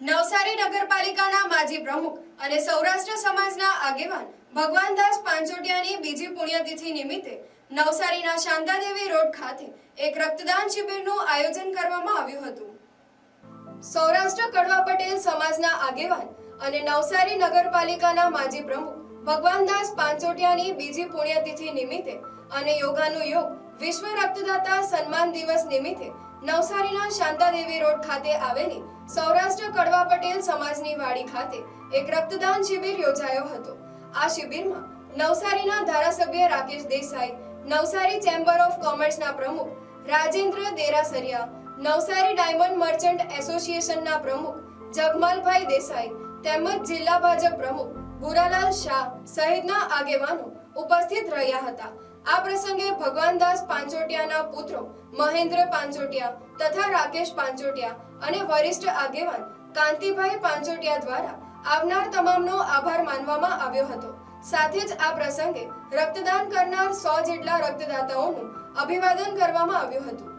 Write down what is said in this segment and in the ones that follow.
નવસારી નગરપાલિકાના માજી પ્રમુખ અને સૌરાષ્ટ્ર સમાજના આગેવાન ભગવાનદાસ પાંચોટિયાની બીજી પુણ્યતિથિ નિમિત્તે નવસારીના શાંતાદેવી રોડ ખાતે એક રક્તદાન શિબિરનું આયોજન કરવામાં આવ્યું હતું. સૌરાષ્ટ્ર કડવા પટેલ સમાજના આગેવાન અને નવસારી નગરપાલિકાના માજી પ્રમુખ ભગવાનદાસ પાંચોટિયાની બીજી પુણ્યતિથિ નિમિત્તે અને યોગાનું યોગ વિશ્વ રક્તદાતા સન્માન દિવસ નિમિત્તે નવસારીના શાંતાદેવી રોડ ખાતે આવેલી સૌરાષ્ટ્ર કડવા પટેલ સમાજની વાડી ખાતે એક રક્તદાન શિબિર યોજાયો હતો. આ શિબિરમાં નવસારીના ધારાસભ્ય રાકેશ દેસાઈ, નવસારી ચેમ્બર ઓફ કોમર્સના પ્રમુખ રાજેન્દ્ર દેરાસરિયા, નવસારી ડાયમંડ મર્ચન્ટ એસોસિએશનના પ્રમુખ જગમાલભાઈ દેસાઈ તેમજ જિલ્લા ભાજપ પ્રમુખ ભુરાલાલ શાહ સહિતના આગેવાનો ઉપસ્થિત રહ્યા હતા. આ પ્રસંગે ભગવાનદાસ પાંચોટિયાના પુત્રો મહેન્દ્ર પાંચોટિયા તથા રાકેશ પાંચોટિયા અને વરિષ્ઠ આગેવાન કાંતિભાઈ પાંચોટિયા દ્વારા આવનાર તમામનો આભાર માનવામાં આવ્યો હતો. સાથે જ આ પ્રસંગે રક્તદાન કરનાર સો જેટલા રક્તદાતાઓનું અભિવાદન કરવામાં આવ્યું હતું.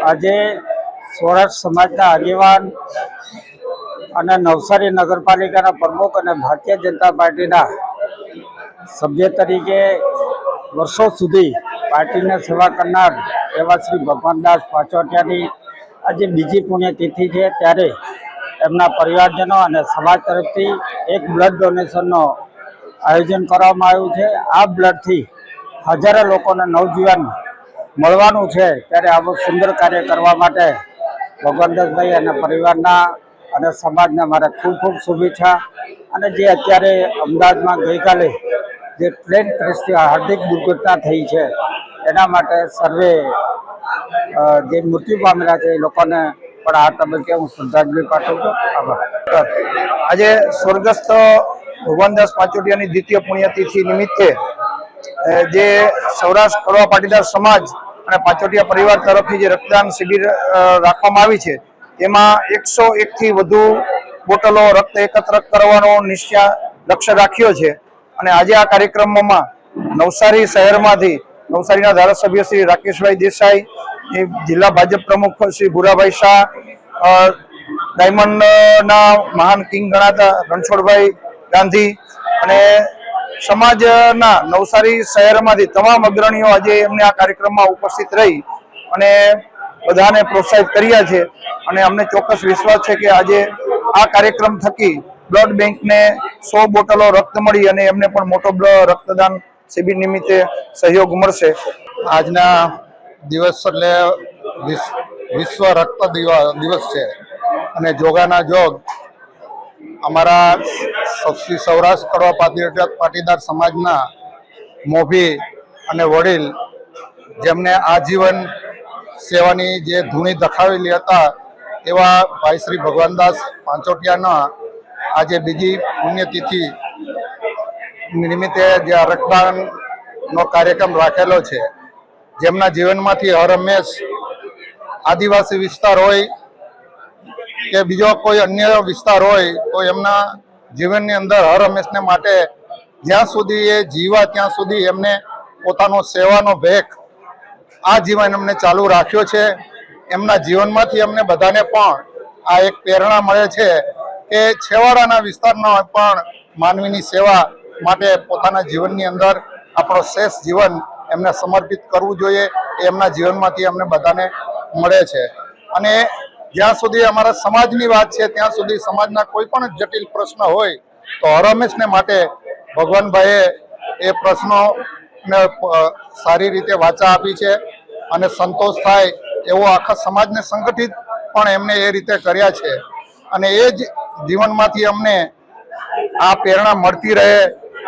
આજે સૌરાષ્ટ્ર સમાજના આગેવાન અને નવસારી નગરપાલિકાના પ્રમુખ અને ભારતીય જનતા પાર્ટીના સભ્ય તરીકે વર્ષો સુધી પાર્ટીને સેવા કરનાર એવા શ્રી ભગવાનદાસ પાછોટિયાની આજે બીજી પુણ્યતિથિ છે. ત્યારે એમના પરિવારજનો અને સમાજ તરફથી એક બ્લડ ડોનેશનનો આયોજન કરવામાં આવ્યું છે. આ બ્લડથી હજારો લોકોને નવજીવન મળવાનું છે ત્યારે આવું સુંદર કાર્ય કરવા માટે ભગવાનદાસભાઈ અને પરિવારના અને સમાજને મારે ખૂબ ખૂબ શુભેચ્છા. અને જે અત્યારે અમદાવાદમાં ગઈકાલે જે ટ્રેન ક્રેશથી હાર્દિક દુર્ઘટના થઈ છે, એના માટે સર્વે જે મૃત્યુ પામેલા છે એ લોકોને પણ આ તબક્કે હું શ્રદ્ધાંજલિ પાઠવું છું. આભાર. આજે સ્વર્ગસ્થ ભગવાનદાસ પાચોટિયાની દ્વિતીય પુણ્યતિથિ નિમિત્તે જે સૌરાષ્ટ્ર કડવા પાટીદાર સમાજ અને પાંચોટિયા પરિવાર તરફથી જે રક્તદાન શિબિર રાખવામાં આવી છે તેમાં એકસો એકથી વધુ બોટલો રક્ત એકત્ર કરવાનો નિશ્ચય લક્ષ્ય રાખ્યો છે. અને આજે આ કાર્યક્રમોમાં નવસારી શહેરમાંથી નવસારીના ધારાસભ્ય શ્રી રાકેશભાઈ દેસાઈ જિલ્લા ભાજપ પ્રમુખ શ્રી ભુરાભાઈ શાહ ડાયમંડના મહાન કિંગ ગણાતા રણછોડભાઈ ગાંધી અને સમાજના નવસારી શહેરમાંથી તમામ અગ્રણીઓ આજે એમને આ કાર્યક્રમમાં ઉપસ્થિત રહી અને બધાને પ્રોત્સાહિત કર્યા છે. અને અમને ચોક્કસ વિશ્વાસ છે કે આજે આ કાર્યક્રમ થકી બ્લડ બેંકને સો બોટલો રક્ત મળી અને એમને પણ મોટો રક્તદાન શિબિર નિમિત્તે સહયોગ મળશે. આજના દિવસ એટલે વિશ્વ રક્ત દિવ- દિવસ છે. અને જોગાના જોગ અમારા સૌરાષ્ટ્ર કડવા પાટીદાર પાટીદાર સમાજના મોભી અને વડીલ જેમને આજીવન સેવાની જે ધૂણી દખાવેલી હતા એવા ભાઈ શ્રી ભગવાનદાસ પાંચોટિયાના આજે બીજી પુણ્યતિથિ નિમિત્તે જે રક્તદાનનો કાર્યક્રમ રાખેલો છે. જેમના જીવનમાંથી હર હંમેશ આદિવાસી વિસ્તાર હોય કે બીજો કોઈ અન્ય વિસ્તાર હોય, તો એમના જીવનની અંદર હર હંમેશને માટે જ્યાં સુધી એ જીવા ત્યાં સુધી એમને પોતાનો સેવાનો ભેખ આ જીવન એમને ચાલુ રાખ્યો છે. એમના જીવનમાંથી અમને બધાને પણ આ એક પ્રેરણા મળે છે કે છેવાડાના વિસ્તારના પણ માનવીની સેવા માટે પોતાના જીવનની અંદર આપણો શેષ જીવન એમને સમર્પિત કરવું જોઈએ એમના જીવનમાંથી અમને બધાને મળે છે. અને જ્યાં સુધી અમારા સમાજની વાત છે, ત્યાં સુધી સમાજના કોઈ પણ જટિલ પ્રશ્ન હોય, તો હરમેશને માટે ભગવાનભાઈએ એ પ્રશ્નોને સારી રીતે વાચા આપી છે અને સંતોષ થાય એવો આખા સમાજને સંગઠિત પણ એમને એ રીતે કર્યા છે. અને એ જ જીવનમાંથી અમને આ પ્રેરણા મળતી રહે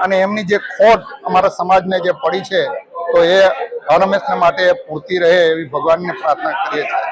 અને એમની જે ખોટ અમારા સમાજને જે પડી છે, તો એ હરમેશને માટે પૂરતી રહે એવી ભગવાનને પ્રાર્થના કરીએ છીએ.